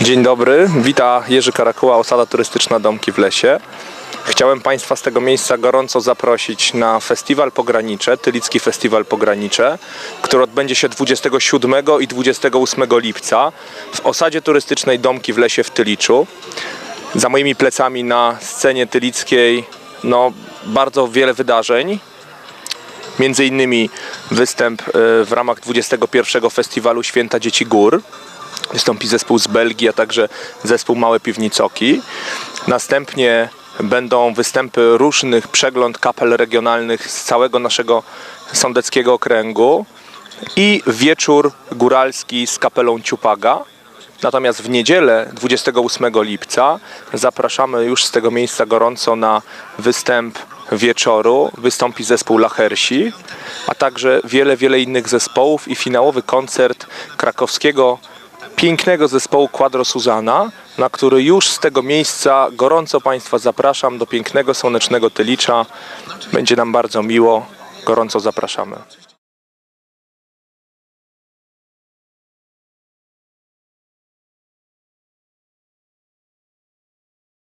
Dzień dobry, wita Jerzy Karakuła, osada turystyczna Domki w Lesie. Chciałem Państwa z tego miejsca gorąco zaprosić na festiwal Pogranicze, Tylicki Festiwal Pogranicze, który odbędzie się 27 i 28 lipca w osadzie turystycznej Domki w Lesie w Tyliczu. Za moimi plecami na scenie tylickiej no, bardzo wiele wydarzeń. Między innymi występ e, w ramach 21 Festiwalu Święta Dzieci Gór. Wystąpi zespół z Belgii, a także zespół Małe Piwnicoki. Następnie będą występy różnych przegląd kapel regionalnych z całego naszego sądeckiego okręgu i wieczór góralski z kapelą Ciupaga. Natomiast w niedzielę 28 lipca zapraszamy już z tego miejsca gorąco na występ wieczoru. Wystąpi zespół Lachersi, a także wiele, wiele innych zespołów i finałowy koncert krakowskiego pięknego zespołu Quadro Suzana, na który już z tego miejsca gorąco Państwa zapraszam do pięknego, słonecznego Tylicza. Będzie nam bardzo miło. Gorąco zapraszamy.